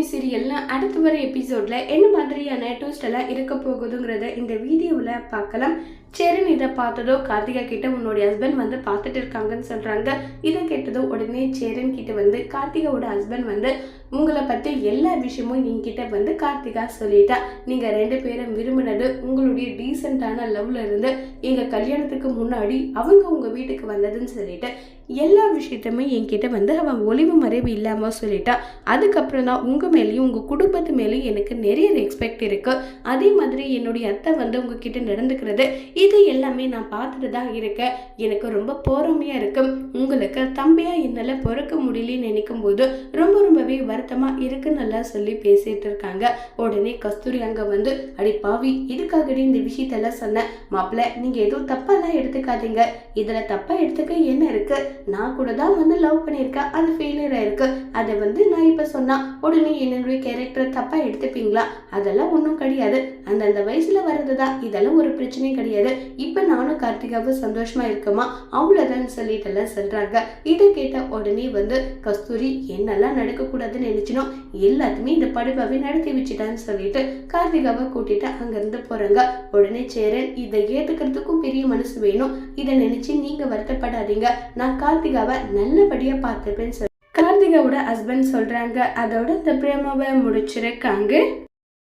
அக்னி சீரியல்னு அடுத்து வர எபிசோட்ல என்ன மாதிரியான ட்விஸ்ட் எல்லாம் இருக்க போகுதுங்கிறத இந்த வீடியோவில் பார்க்கலாம். சேரன் இதை பார்த்ததோ கார்த்திகா கிட்ட உன்னுடைய ஹஸ்பண்ட் வந்து பார்த்துட்டு இருக்காங்கன்னு சொல்கிறாங்க இதை கேட்டதோ உடனே சேரன் கிட்ட வந்து கார்த்திகாவோட ஹஸ்பண்ட் வந்து உங்களை பற்றி எல்லா விஷயமும் என்கிட்ட வந்து கார்த்திகா சொல்லிட்டா. நீங்கள் ரெண்டு பேரும் விரும்பினது உங்களுடைய டீசெண்டான லவ்ல இருந்து எங்கள் கல்யாணத்துக்கு முன்னாடி அவங்க உங்கள் வீட்டுக்கு வந்ததுன்னு சொல்லிட்டு எல்லா விஷயத்தையுமே என்கிட்ட வந்து அவன் ஒளிவு மறைவு இல்லாமல் சொல்லிட்டா. அதுக்கப்புறம் தான் உங்கள் மேலேயும் உங்கள் குடும்பத்து மேலேயும் எனக்கு நிறைய ரெஸ்பெக்ட் இருக்குது அதே மாதிரி என்னுடைய அத்தை வந்து உங்ககிட்ட நடந்துக்கிறது இது எல்லாமே நான் பார்த்துட்டு தான் இருக்கேன். எனக்கு ரொம்ப பொறுமையாக இருக்கும் உங்களுக்கு தம்பியாக என்னால் பிறக்க முடியலன்னு நினைக்கும் போது ரொம்ப ரொம்பவே வருத்தமாக இருக்குன்னு நல்லா சொல்லி பேசிட்டு இருக்காங்க. உடனே கஸ்தூரி அங்கே வந்து அடி பாவி இதுக்காகடி இந்த விஷயத்தெல்லாம் சொன்னேன் மாப்பிள்ள நீங்கள் எதுவும் தப்பாலாம் எடுத்துக்காதீங்க. இதில் தப்பாக எடுத்துக்க என்ன இருக்குது நான் கூட தான் வந்து லவ் பண்ணியிருக்கேன். அது ஃபெயிலியர் ஆயிருக்கு அதை வந்து நான் இப்போ சொன்னால் உடனே என்னுடைய கேரக்டர் தப்பாக எடுத்துப்பீங்களா? அதெல்லாம் ஒன்றும் கிடையாது. அந்தந்த வயசில் வர்றது தான் இதெல்லாம் ஒரு பிரச்சனையும் கிடையாது. இப்போ நானும் கார்த்திகாவும் சந்தோஷமா இருக்கமா? அவ்வளோதான் சொல்லிட்டு எல்லாம் சொல்றாங்க. இதை கேட்ட உடனே வந்து கஸ்தூரி என்னெல்லாம் நடக்கக்கூடாதுன்னு நினைச்சினோ எல்லாத்தையுமே இந்த படிப்பாவே நடத்தி வச்சுட்டான்னு சொல்லிட்டு கார்த்திகாவை கூட்டிட்டு அங்கேருந்து போகிறாங்க உடனே சேரன் இதை ஏற்றுக்கிறதுக்கும் பெரிய மனசு வேணும். இதை நினச்சி நீங்கள் வருத்தப்படாதீங்க. நான் கார்த்திகாவை நல்லபடியாக பார்த்துப்பேன்னு சொல்லி கார்த்திகாவோட ஹஸ்பண்ட் சொல்றாங்க. அதோட இந்த பிரேமாவை முடிச்சிருக்காங்க.